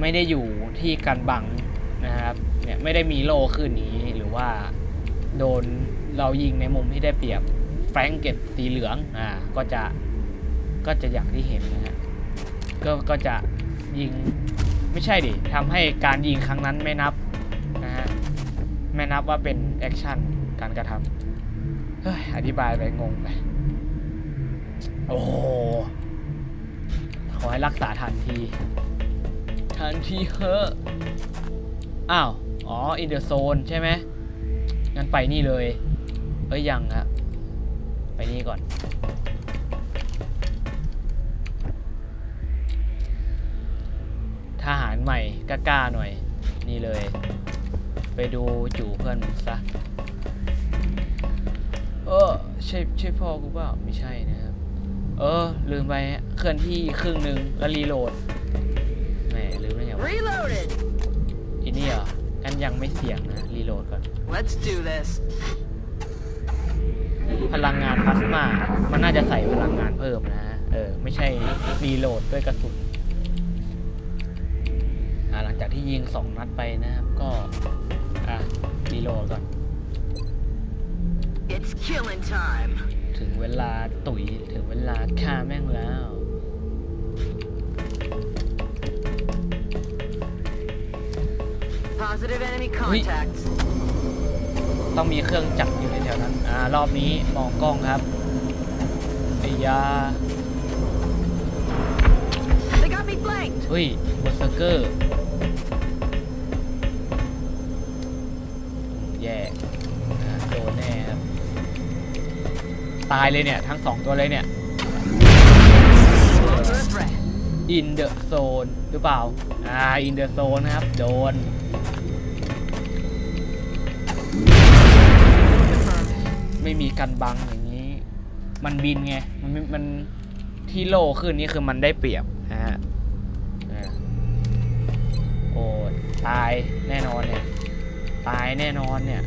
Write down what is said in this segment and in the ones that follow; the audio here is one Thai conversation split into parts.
ไม่ได้อยู่ที่กันบังนะครับเนี่ยไม่ได้มีโล่ขึ้นนี้หรือว่าโดนเรายิงในมุมที่ได้เปรียบแฟรงเก็บสีเหลืองอ่าก็จะก็จะอย่างที่เห็นนะฮะก็ก็จะยิงไม่ใช่ดิทำให้การยิงครั้งนั้นไม่นับนะฮะไม่นับว่าเป็นแอคชั่นการกระทำเฮ้ยอธิบายไปงงไปโอ้ขอให้รักษาทันที ทันทีเฮอะอ้าว อ๋ออินเดอร์โซนใช่ไหมงั้นไปนี่เลย เอ้ยยังอะไปนี่ก่อน ทหารใหม่กล้าๆหน่อย นี่เลย ไปดูจู่เพื่อนมึงซะ เออใช่ใช่พ่อกูเปล่าไม่ใช่นะครับ เออ ลืมไปเคลื่อนที่ครึ่งหนึ่งแล้วรีโหลด Reloaded. อีนี่เหรออันยังไม่เสี่ยงนะ รีโหลดก่อน Let's do this. พลังงานพลาสมา มันน่าจะใส่พลังงานเพิ่มนะฮะเออ ไม่ใช่รีโหลดด้วยกระสุนอ่าหลังจากที่ยิงสองนัดไปนะครับ ก็ อะรีโหลดก่อน It's killing time. ถึงเวลาตุ๋ยถึงเวลาฆ่าแม่งแล้ว Positive enemy Ui. contacts. ต้องมีเครื่องจักรอยู่ในแถวนั้นอ่ารอบนี้มองกล้องครับไอ้ยา They got me flanked. เฮ้ยเบอร์เซอร์เกอร์แย่นะโดนแน่ครับ ตายเลยเนี่ย ทั้งสองตัวเลยเนี่ย Longer a threat. in the zone หรือเปล่า อ่า in the zone นะครับ โดน ไม่มีกันบังอย่างนี้ มันบินไง มันมันที่โล่ขึ้นนี่คือมันได้เปรียบนะฮะโอ้ตายแน่นอนเนี่ย ตายแน่นอนเนี่ย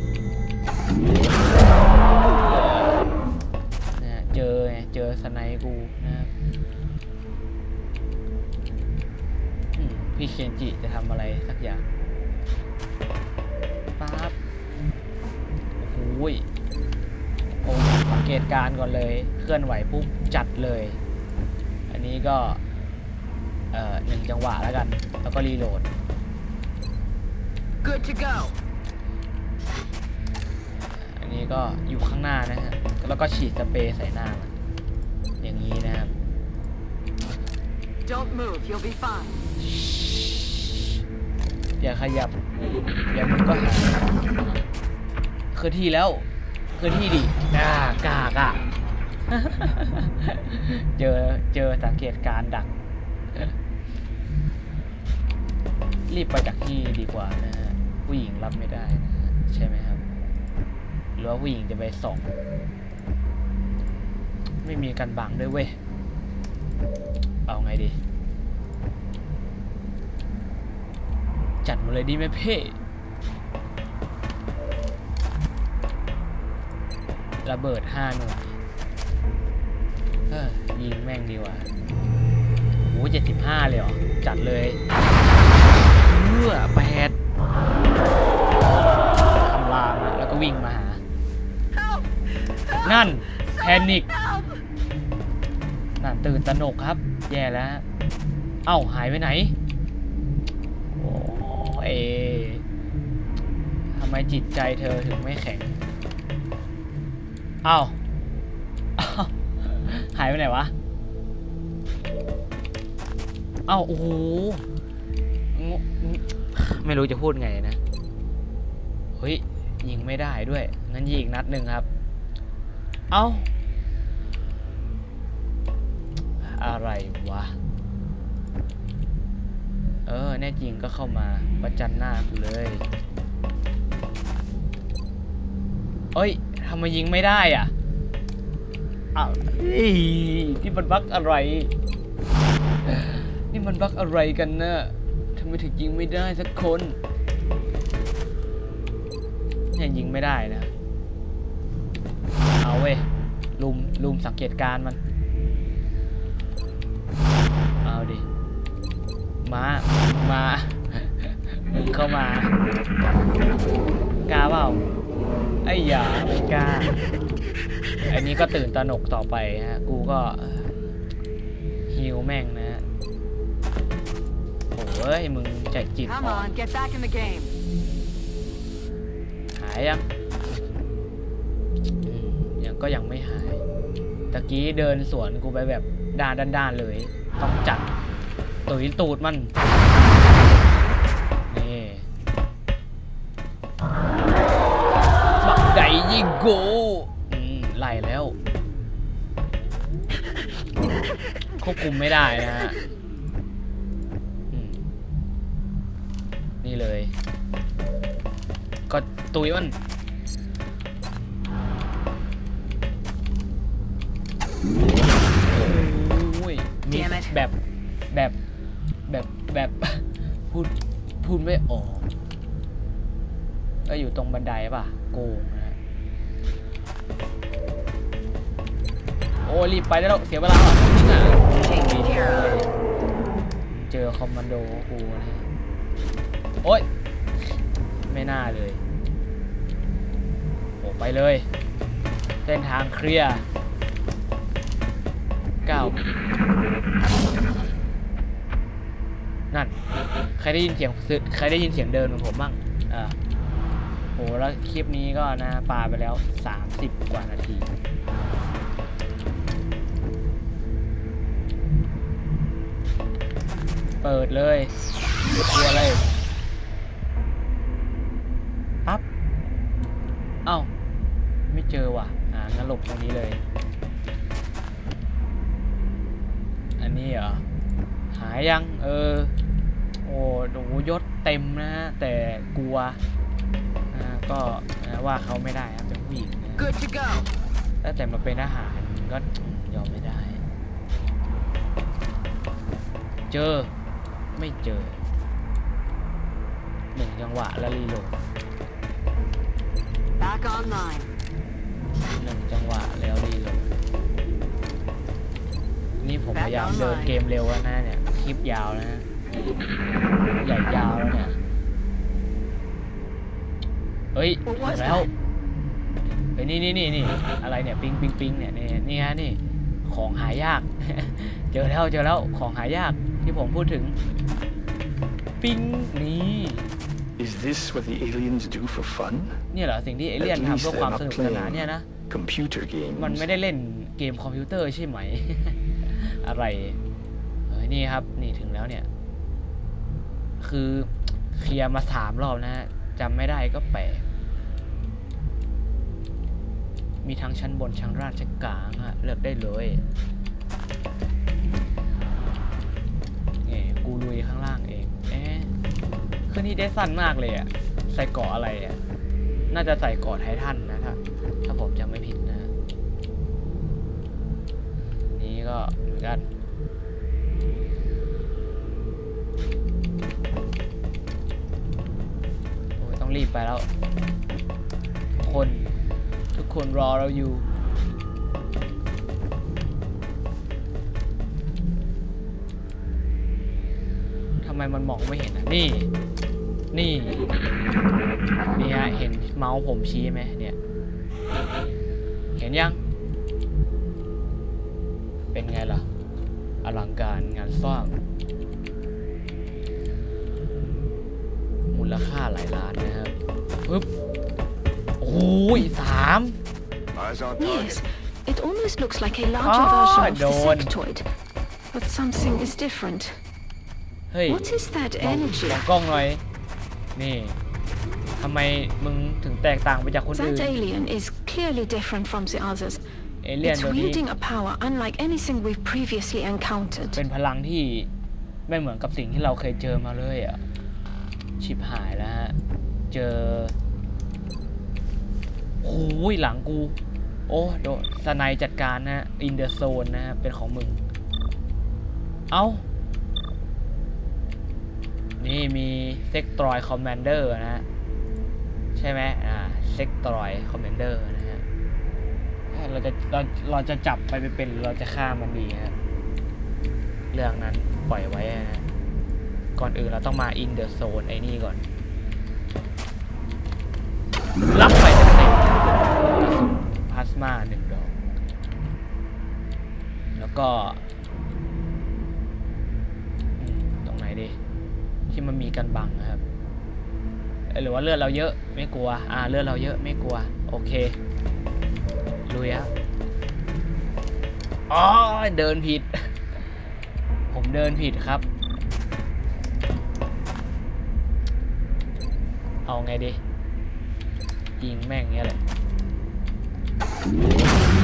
เนี่ยเจอไงเจอสไนกูนะครับพี่เคนจิจะทำอะไรสักอย่างปั๊บโอ้ย สังเกตการณ์ก่อนเลย เคลื่อนไหวปุ๊บจัดเลย อันนี้ก็เอ่อหนึ่งจังหวะแล้วกัน แล้วก็รีโหลด Good to go. อันนี้ก็อยู่ข้างหน้านะฮะ แล้วก็ฉีดสเปรย์ใส่หน้ามันอย่างนี้นะครับ Don't move. You'll be fine. อย่าขยับ อย่ามึงก็หายคือที่แล้ว คือที่ดิอ่ากากอะเจอเจอสังเกตการณ์ดัก รีบไปจากที่ดีกว่านะฮะ ผู้หญิงรับไม่ได้นะฮะ ใช่ไหมครับ หรือว่าผู้หญิงจะไปส่องไม่มีกันบังด้วยเว้ย เอาไงดี จัดมาเลยดีไหมเพ่ ระเบิดห้าหน่วยเออยิงแม่งดีกว่าโอ้เจ็ดสิบห้าเลยเหรอ จัดเลยเพื่อแปดคำรามอะแล้วก็วิ่งมาหา Help! นั่น แพนิค Help! นั่นตื่นตระหนกครับ แย่แล้ว เอ้า หายไปไหน โอ้เอทำไมจิตใจเธอถึงไม่แข็งเอ้าเอาหายไปไหนวะเอ้าโอ้โหไม่รู้จะพูดไงนะ เฮ้ย ยิงไม่ได้ด้วย งั้นยิงอีกนัดหนึ่งครับ เอ้า อะไรวะ เออ แน่จริงก็เข้ามาประจันหน้ากูเลย เอ้ย ทำไมยิงไม่ได้อะอ้าวเฮ้ยนี่มันบั๊กอะไร นี่มันบั๊กอะไรกันนะทำไมถึงยิงไม่ได้สักคนเนี่ยยิงไม่ได้นะ เอาเว้ยลุมลุมสังเกตการมัน เอาดิ มา มามึงเข้ามา กาเปล่า ไอ้หยาไม่กล้า อันนี้ก็ตื่นตระหนกต่อไปฮะ กูก็ฮิวแม่งนะฮะโอ้ยมึงใจจิต Come อ่อน on, get back in the game. หายยังอืมยังก็ยังไม่หาย ตะกี้เดินสวนกูไปแบบด้านด้านๆเลย ต้องจัด ตุยตูดมัน นี่ กไดยิงกูอืมไล่แล้ว ควบคุมไม่ได้นะฮะอืมนี่เลย ก็ตุยมันโอ้ยมี Damn it แบบแบบแบบแบบพูดพูดไม่ออกก็อยู่ตรงบันไดป่ะ โกง โอ้ยรีบไปได้แล้วเสียเวลาหรอจริงอะเจอคอมมานโดกูนะโอ๊ยไม่น่าเลยโอ้ไปเลยเส้นทางเคลียร์ก้าวนั่นใครได้ยินเสียงใครได้ยินเสียงเดินของผมบ้างอ่าโหแล้วคลิปนี้ก็นะปาไปแล้ว 30 กว่านาที เปิดเลยตัวอะไรปั๊บเอ้า ไม่เจอว่ะ อ่างั้นหลบตรงนี้เลย อันนี้เหรอ หายยัง เออ โอ้โหยศเต็มนะฮะ แต่กลัว อ่า ก็นะว่าเขาไม่ได้ครับเป็นผู้หญิงนะ Good to go. ถ้าแต่มาเป็นอาหารก็ยอมไม่ได้ เจอ ไม่เจอหนึ่งจังหวะแล้วรีโหลด Back online. หนึ่งจังหวะแล้วรีโหลด นี่ผมพยายามเดินเกมเร็วแล้วนะเนี่ย คลิปยาวนะใหญ่ยาวแล้วเนี่ย เฮ้ย What เจ was อแล้ว that? เฮ้ยนี่นี่นี่นี่อะไรเนี่ยปิงปิงปิงเนี่ยนี่นี่ฮะนี่ ของหายาก เจอแล้วเจอแล้วของหายาก ที่ผมพูดถึง ปิงนี่ Is this what the aliens do for fun? เนี่ยเหรอสิ่งที่เอเลี่ยน At ทำ least เพื่อ they're ความ not สนุกสนานเนี่ยนะ Computer games. มันไม่ได้เล่นเกมคอมพิวเตอร์ใช่ไหม อะไรเฮ้ยนี่ครับ นี่ถึงแล้วเนี่ย คือเคลียร์มาสามรอบนะฮะจำไม่ได้ก็แปลกมีทั้งชั้นบนชั้นราชกลางอะเลือกได้เลย ยข้างล่างเอง เอ๊ะคือนี่ได้สั้นมากเลยอะใส่เกาะอะไรอะน่าจะใส่เกาะไททันนะถ้าถ้าผมจำไม่ผิดนะ นี่ก็เหมือนกันโอ้ยต้องรีบไปแล้ว คน ทุกคนรอเราอยู่ ไมมันมองไม่เห็นอะ นี่ นี่ นี่ฮะ เห็นเมาส์ผมชี้ไหมเนี่ย เห็นยัง เป็นไงล่ะ อลังการงานสร้าง มูลค่าหลายล้านนะครับปึ๊บ โอ้ยสาม Eyes on target. Yes, it almost looks like a larger Ah, version of the don't. sectoid. But something is different. เฮ้ย What is that ลอง energy? ลองกล้องหน่อย นี่ทำไมมึงถึงแตกต่างไปจากคนอื่น That alien is clearly different from the others. เอเลี่ยน It's ตัวนี้ wielding a power unlike anything we've previously encountered. เป็นพลังที่ไม่เหมือนกับสิ่งที่เราเคยเจอมาเลยอะ ชิบหายแล้วฮะ เจอโอ้ยหลังกู โอ้โดนสไนจัดการนะอินเดอร์โซนนะฮะ เป็นของมึง เอา นี่มีเซ็กตรอยคอมมานเดอร์นะฮะ ใช่ไหมอ่าเซ็กตรอยคอมมานเดอร์นะฮะ เราจะเราเราจะจับไปเป็นเราจะฆ่ามันดีฮะ เรื่องนั้นปล่อยไว้นะ ก่อนอื่นเราต้องมาอินเดอะโซนไอ้นี่ก่อน รับไปเต็มๆพลาสมาหนึ่งดอก แล้วก็ ที่มันมีกันบังนะครับเอ้ยหรือว่าเลือดเราเยอะไม่กลัว อ่าเลือดเราเยอะไม่กลัว โอเคลุยครับอ๋อเดินผิด ผมเดินผิดครับ เอาไงดี ยิงแม่งเงี้ยเลย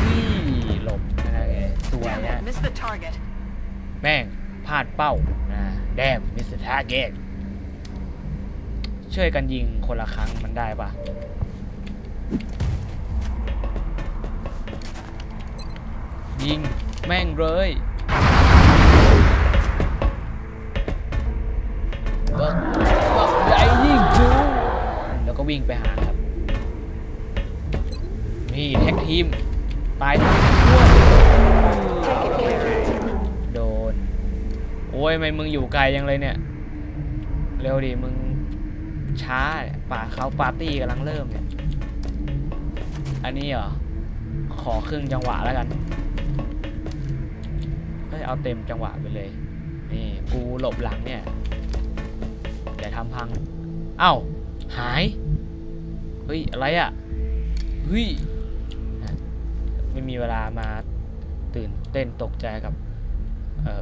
นี่หลบนะไงสวย Damn นะ it, missed the target. แม่งพลาดเป้านะแดมมิสเตอร์ทาร์เกต ช่วยกันยิงคนละครั้งมันได้ปะยิงแม่งเลยบักบักใหญ่ยิงกูแล้วก็วิ่งไปหาครับ นี่แท็กทีม ตายทั้งคู่โดน โอ้ยไม่มึงอยู่ไกลยังเลยเนี่ย เร็วดิมึง ช้าป่าเขาปาร์ตี้กำลังเริ่มเนี่ย อันนี้เหรอ ขอครึ่งจังหวะแล้วกันเฮ้ยเอาเต็มจังหวะไปเลย นี่กูหลบหลังเนี่ยอย่าทำพัง เอ้า หาย เฮ้ย อะไรอะ เฮ้ย ไม่มีเวลามาตื่นเต้นตกใจกับ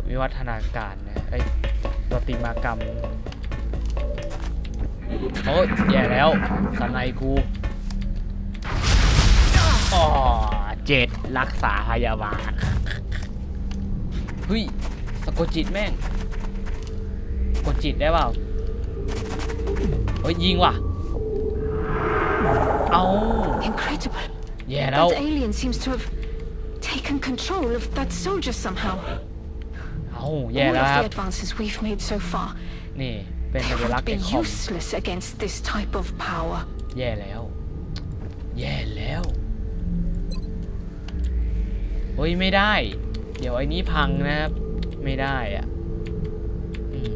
วิวัฒนาการนะไอ้ประติมากรรม โอ้ยแย่แล้วสไนกูอ๋อเจ็ดรักษาพยาบาลเฮ้ยสะกดจิตแม่งสะกดจิตได้เปล่าเฮ้ยยิงว่ะเอา Incredible. แย่แล้ว That alien seems to have taken control of that soldier somehow. เอาแย่ All แล้ว of ครับ the advances we've made so far นี่ เป็น they สัญลักษ would ณ์ be ไอคอม useless against this type of power. แย่แล้ว แย่แล้วเฮ้ยไม่ได้ เดี๋ยวไอ้นี้พังนะครับ ไม่ได้อะอืม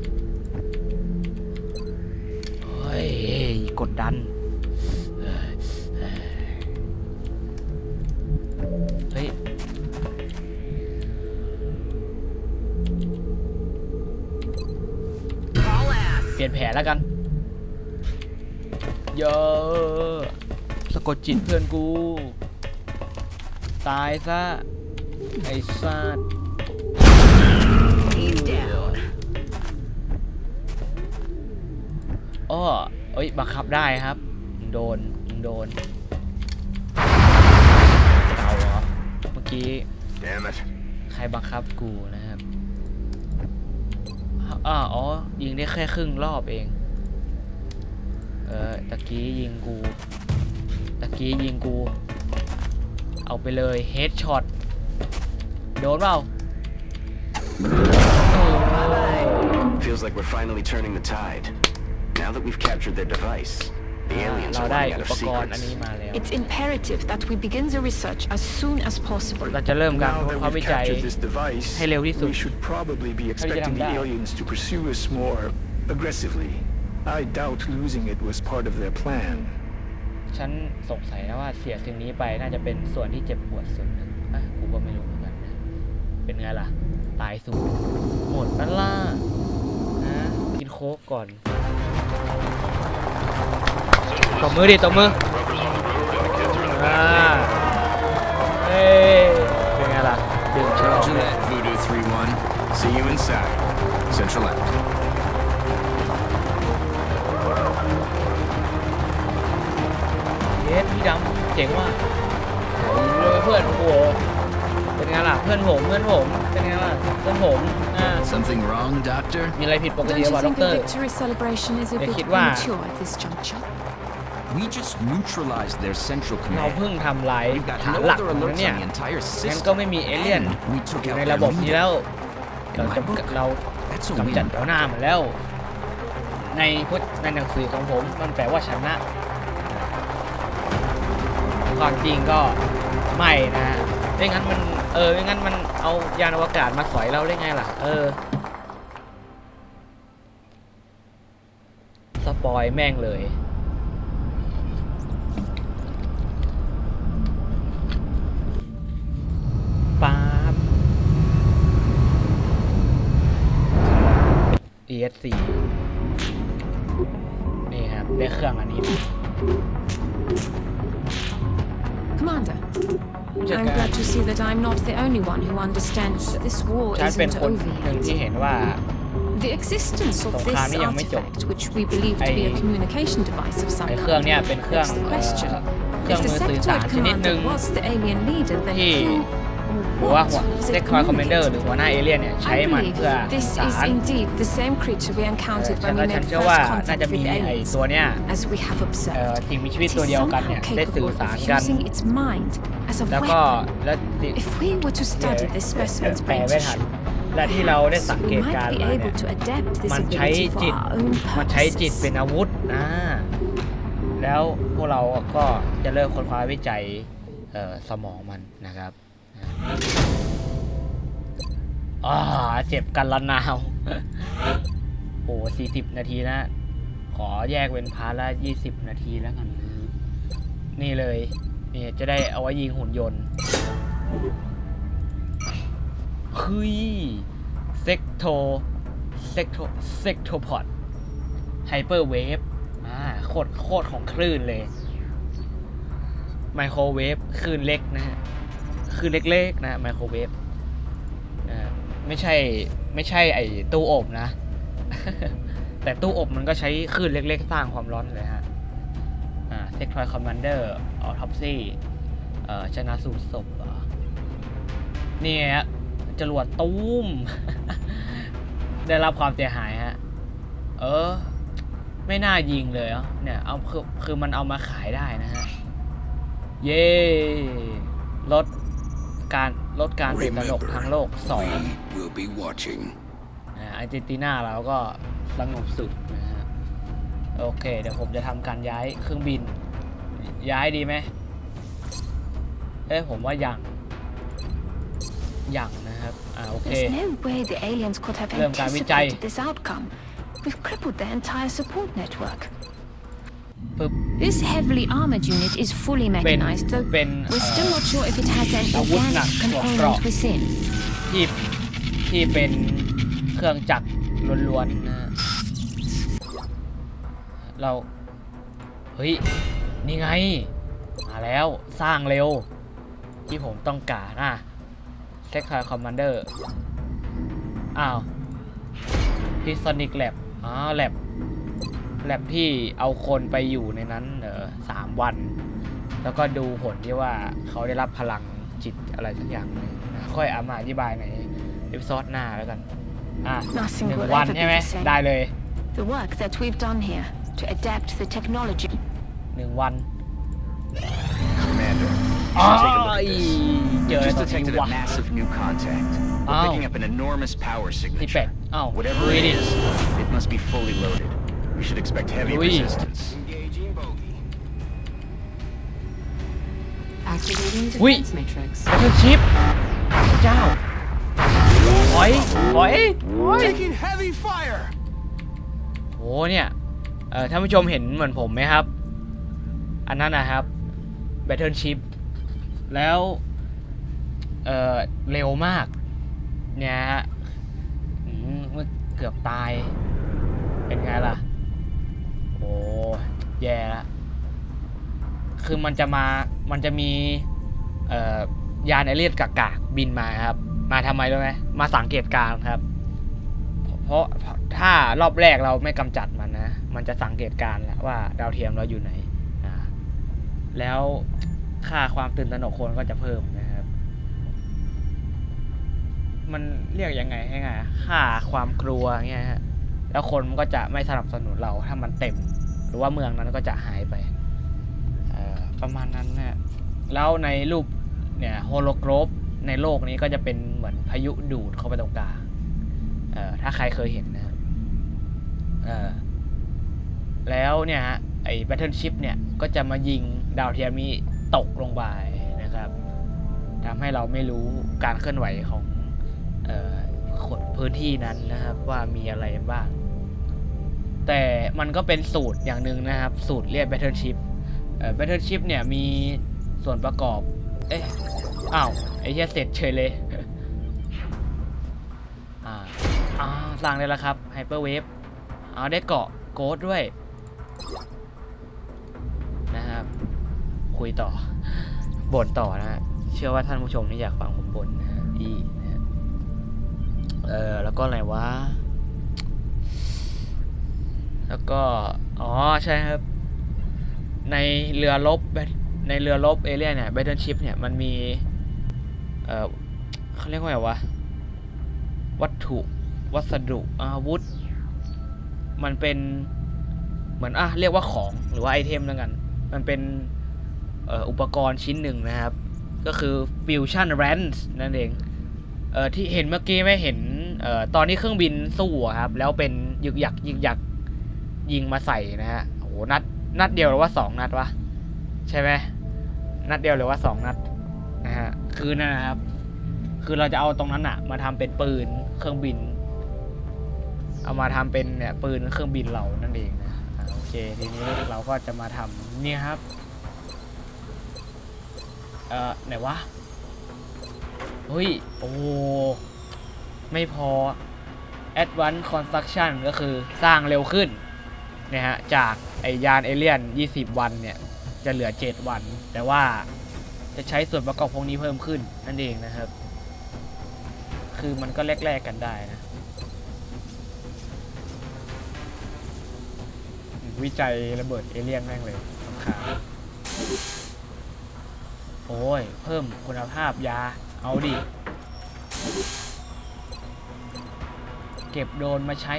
เฮ้ยกดดัน ลี่ยนแผนแล้วกัน เยอะสะกดจิตเพื่อนกู ตายซะ ไอ้สัตว์ He's down. อ้อเอ้ยบังคับได้ครับมึงโดนมึงโดนเก่าเหรอ เมื่อกี้ Damn it. ใครบังคับกูนะครับ อ่าอ๋อ ยิงได้แค่ครึ่งรอบเอง เออตะกี้ยิงกู ตะกี้ยิงกู เอาไปเลยเฮดช็อต โดนเปล่าโอ้ย Feels like we're finally turning the tide. Now that we've captured their device, the อ่า aliens เรา are ได้ running อุ out ป of กรณ์อัน secrets. นี้มาแล้ว It's imperative that we begin the research as soon as possible. เราจะเริ่มการ Now ค้น that คว้า we've วิจัย captured this device, ให้เร็วที่สุด we should probably be เท่าที่จะ expecting ทำได้ the aliens to pursue us more aggressively. I doubt losing it was part of their plan. ฉันสงสัยนะว่าเสียสิ่งนี้ไปน่าจะเป็นส่วนที่เจ็บปวดส่วนหนึ่งอะกูก็ไม่รู้เหมือนกันนะ เป็นไงล่ะ ตายสูงหมดนั่นล่ะนะกินโค้กก่อน ตบมือดิตบมืออ่าเอ้ยเป็นไงล่ะดื่มฉลอง Roger that, Voodoo 3-1. See you inside. Central left. เยสพี่ดำเจ๋งว่ะยิงเลยเพื่อนโอ้โหเป็นไงล่ะเพื่อนผมเพื่อนผมเป็นไงล่ะเพื่อนผมอ่า Something wrong, Doctor? มีอะไรผิดปก Don't ติหรือ you เปล่าด็อก think เตอ a ร์ victory celebration is a Để bit คิดว่า premature at this juncture? We just neutralized their central เรา command. เพิ่งทำลาย We've got ฐาน no หลัก other ของมัน alerts เนี่ย on the entire งั้นก็ system. ไม่มีเอเลี่ยน And we อ took ยู่ out ใน their ระบบนี้ leader. แล้ว In เรา my จะ book, เรา that's a กำจัด win. หัวหน้ามันแล้ว ในพุทธในหนังสือของผมมันแปลว่าชนะความจริงก็ไม่นะไม่งั้นมันเออไม่งั้นมันเอายานอวกาศมาสอยเราได้ไงล่ะ เออ สปอยแม่งเลย PS4 นี่ครับได้เครื่องอันนี้ Commander, I'm glad to see that I'm not the only one who understands that this war isn't over yet. The existence of this artifact, which we believe to be a communication device of some kind, begs the question. If the second sectoid commander was the alien leader, then who รือ or ว่าหัว what was เซ็ it กทอยคอมเมนเดอร์ communicating? หรือหัวหน้าเอเลี่ยนเนี่ยใช้ I มัน believe เพื่อ this สา is ร indeed the same creature we encountered ฉัน when ก็ we ฉัน made เชื่อว่า first น่า contact จะมี with ไอ้ aliens. ตัวเนี้ย As we have เอ่อ observed, สิ่งมีชีวิต it ตัว is เดียวกัน somehow เนี่ยได้สื่อ capable สาร of กัน using its mind as a แล้วก็ weapon. และที่ If we were to study this แปล specimen's ไม่ brain ทัน tissue, และที่เราได้ perhaps สังเก we ตการ might ณ์ be มาเนี่ able ย to adapt this มันใช้ ability for จิต our own มันใช้จิต purposes. เป็นอาวุธนะแล้วพวกเราก็จะเริ่มค้นคว้าวิจัยเอ่อสมองมันนะครับ อ่าเจ็บกันละนาวโอ้สี่สิบนาทีนะ ขอแยกเป็นพาร์ทละยี่สิบนาทีแล้วกันนะนี่เลยนี่จะได้เอาไว้ยิงหุ่นยนต์เฮ้ยเซ็กโทเซ็กโทเซ็กโทพอดไฮเปอร์เวฟอ่าโคตรโคตรของคลื่นเลย ไมโครเวฟคลื่นเล็กนะฮะ คลื่นเล็กๆนะไมโครเวฟไม่ใช่ไม่ใช่ไอตู้อบนะ แต่ตู้อบมันก็ใช้คลื่นเล็กๆ สร้างความร้อนเลยฮะอ่าเซ็กทอยคอมมานเดอร์ออทอปซี่เอ่อชนะสูตรศพเนี่ไงฮะจรวดตุ้ม ได้รับความเสียหายฮะ เออ ไม่น่ายิงเลยเหรอเนี่ย เอาคือคือมันเอามาขายได้นะฮะ เย้ลด การลดการตื่นตระหนกทั้งโลกสอง We will be watching. นะอาร์เจนตินาเราก็สงบสุดนะฮะโอเค เดี๋ยวผมจะทำการย้ายเครื่องบิน ย้ายดีไหมเอ้ยผมว่ายังยังนะครับ อ่าโอเค There's no way the aliens could have เริ่มการวิจัย anticipated this outcome. We've crippled their entire support network. ปึ๊บ This heavily armored unit is fully mechanized, though เป็น we're still not sure if it has an อาวุธหนัก organic สวม component เกราะ within. ที่ที่เป็นเครื่องจักรล้วนๆนะฮะเรา เฮ้ย นี่ไง มาแล้วสร้างเร็ว ที่ผมต้องการอะเซ็กคอยคอมมานเดอร์ อ้าวพิซอนิกแลบอ๋อแลบ แลบที่เอาคนไปอยู่ในนั้นเออสามวัน แล้วก็ดูผลที่ว่าเขาได้รับพลังจิตอะไรสักอย่างหนึงนะค่อยเอามาอธิบายในเอพิโซดหน้าแล้วกัน อะ Nothing หนึ่ง will วัน ever be ใช่ไหม the same. ได้เลย The work that we've done here to adapt the technology หนึ่งวัน Commander, you อ๋อ should take a look at this. เจออะไร Just ตอนนี้ detected วะ a massive new contact. We're Oh. picking up an enormous power ที่เป็ด signature. อ้าว Whatever ลุย it ดิ is, it must be fully loaded. We should expect heavy Luis. resistance. Engaging bogey. Activating Oui. defense matrix. แบทเทิลชิปเจ้าถอยถอยถอย Taking heavy fire! โหเนี่ยเอ่อท่านผู้ชมเห็นเหมือนผมไหมครับ อันนั้นนะครับแบทเทิลชิปแล้วเอ่อเร็วมาก เนี่ยฮะอืมเมื่อเกือบตาย เป็นไงล่ะโอ้ แย่ละคือมันจะมามันจะมียานเอเลียนกากากๆบินมาครับ มาทำไมรู้ไหมมาสังเกตการครับ เพราะถ้ารอบแรกเราไม่กำจัดมันนะมันจะสังเกตการแล้วว่าดาวเทียมเราอยู่ไหนแล้วค่าความตื่นตระหนกคนก็จะเพิ่มนะครับ มันเรียกยังไงให้ไงค่าความกลัวเงี้ยฮะแล้วคนมันก็จะไม่สนับสนุนเราถ้ามันเต็ม รือว่าเมืองนั้นก็จะหายไปเอ่อประมาณนั้นนะแล้วในรูปเนี่ยโฮโลโกรฟในโลกนี้ก็จะเป็นเหมือนพายุดูดเข้าไปตรงกลางเอ่อถ้าใครเคยเห็นนะครับเอ่อแล้วเนี่ยฮะไอ้แบทเทิลชิพเนี่ยก็จะมายิงดาวเทียมนี้ตกลงไปนะครับทำให้เราไม่รู้การเคลื่อนไหวของเอ่อขนพื้นที่นั้นนะครับ ว่ามีอะไรบ้าง แต่มันก็เป็นสูตรอย่างหนึ่งนะครับ สูตรเรียก Battleship เอ่อ Battleship เนี่ยมีส่วนประกอบ เอ๊ะอ้าวไอ้เหี้ยเสร็จเฉยเลย อ่าอ่าสร้างได้แล้วครับ Hyperwave เอาได้เกาะโกดด้วย นะครับ คุยต่อบ่นต่อนะฮะเชื่อว่าท่านผู้ชมนี่อยากฟังผมบ่นนะฮะอีนะฮะเออแล้วก็อะไรวะ แล้วก็ อ๋อ ใช่ครับ ในเรือรบในเรือรบเอเลียนเนี่ย Battleship เนี่ยมันมี เออเขาเรียกว่าไงวะ วัตถุ วัสดุ อาวุธ มันเป็นเหมือนอะเรียกว่าของหรือว่าไอเทมแล้วกัน มันเป็นเอ่ออุปกรณ์ชิ้นหนึ่งนะครับ ก็คือ Fusion Range นั่นเองเอ่อที่เห็นเมื่อกี้ไม่เห็นเอ่อตอนที่เครื่องบินสู้ครับ แล้วเป็นยึกยักยึกยัก ยิงมาใส่นะฮะโอ้โหนัดนัดเดียวหรือว่าสองนัดวะใช่ไหมนัดเดียวหรือว่าสองนัดนะฮะคือนะครับ คือเราจะเอาตรงนั้นอะมาทำเป็นปืนเครื่องบิน เอามาทำเป็นเนี่ยปืนเครื่องบินเรานั่นเองนะโอเคทีนี้เราก็จะมาทำเนี่ยครับเอ่อไหนวะเฮ้ยโอ้ไม่พอ Advanced Construction ก็คือสร้างเร็วขึ้น นะฮะจากไอยานเอเลียน 20 วันเนี่ย จะเหลือ 7 วัน แต่ว่าจะใช้ส่วนประกอบพวกนี้เพิ่มขึ้นนั่นเองนะครับ คือมันก็แลกๆกันได้นะ วิจัยระเบิดเอเลี่ยนแม่งเลยสำคัญโอ้ย เพิ่มคุณภาพยา เอาดิ เก็บโดนมาใช้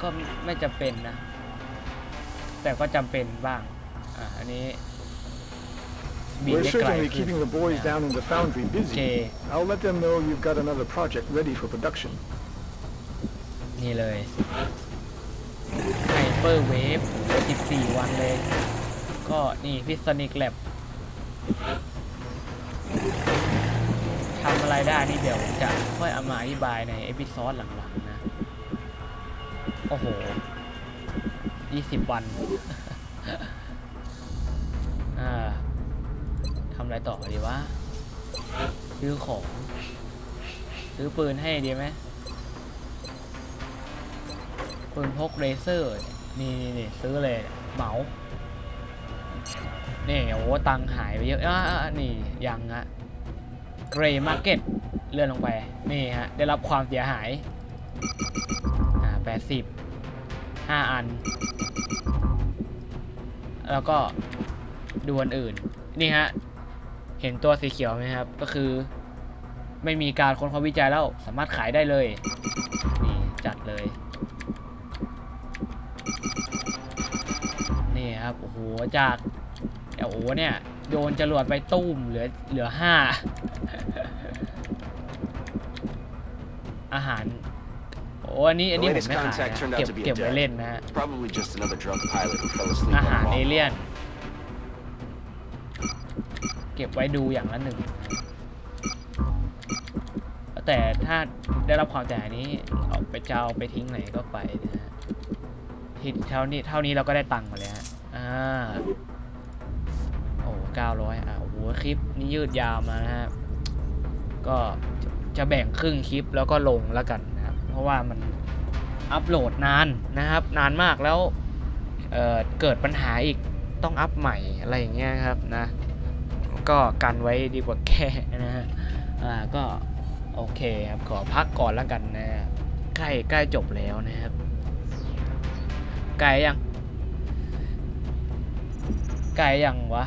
ก็ไม่จำเป็นนะ แต่ก็จำเป็นบ้าง อ่า อันนี้บิน We're ได้ไกล certainly ขึ้น keeping the boys นะ down in the foundry โอเค busy. I'll let them know you've got another project ready for production. นี่เลยไฮเปอร์เวฟ14 วันเลย ก็นี่พิซนิกแลบทำอะไรได้นี่เดี๋ยวจะค่อยเอามาอธิบายในเอพิซอดหลังๆนะ โอ้โห 20 วันทำอะไรต่อดีวะซื้อของ ซื้อปืนให้ดีไหมปืนพกเรเซอร์ นี่นี่นี่ซื้อเลยเหมานี่โอ้ตังหายไปเยอะอ่าอ่านี่ยังฮะเกรย์มาร์เก็ตเลื่อนลงไป นี่ฮะ ได้รับความเสียหาย อ่าแปดสิบ ห้าอัน แล้วก็ดูอันอื่น นี่ฮะ เห็นตัวสีเขียวไหมครับ ก็คือ ไม่มีการค้นคว้าวิจัยแล้วสามารถขายได้เลย นี่จัดเลย นี่ครับ โอ้โห จากเดี๋ยวโอ้โหเนี่ย โดนจรวดไปตุ้มเหลือเหลือห้าอาหาร โอ้อันนี้อันนี้ผมไม่ขายนะเก็บเก็บไว้เล่นนะฮะ Probably just another drunk pilot who fell asleep อา on หาร a เอ wall. เลี่ยน เก็บไว้ดูอย่างละหนึ่ง แต่ถ้าได้รับความเสียหายนี้เอาไปจะเอาไปทิ้งไหนก็ไปนะฮะที่เท่านี้เท่านี้เราก็ได้ตังค์มาแล้วฮะอ่าโอ้เก้าร้อยอะโอ้โหคลิปนี้ยืดยาวมานะฮะก็จะจะแบ่งครึ่งคลิปแล้วก็ลงแล้วกันนะครับ เพราะว่ามันอัปโหลดนานนะครับ นานมากแล้วเเกิดปัญหาอีกต้องอัพใหม่อะไรอย่างเงี้ยครับนะก็กันไว้ดีกว่าแก้นะฮะอ่าก็โอเคครับขอพักก่อนแล้วกันนะใกล้ใกล้จบแล้วนะครับไกลยังไกลยังวะ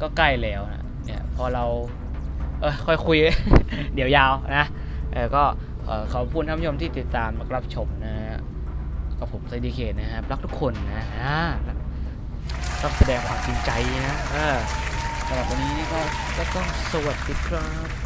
ก็ใกล้แล้วนะเนี่ยพอเราเออค่อยคุย เดี๋ยวยาวนะ เออก็เออขอบคุณท่านผู้ชมที่ติดตามรับชมนะฮะกับผมไซดีเคนะครับรักทุกคนนะอ่าต้องแสดงความจริงใจนะเออสำหรับวันนี้ก็ก็ต้องสวัสดีครับ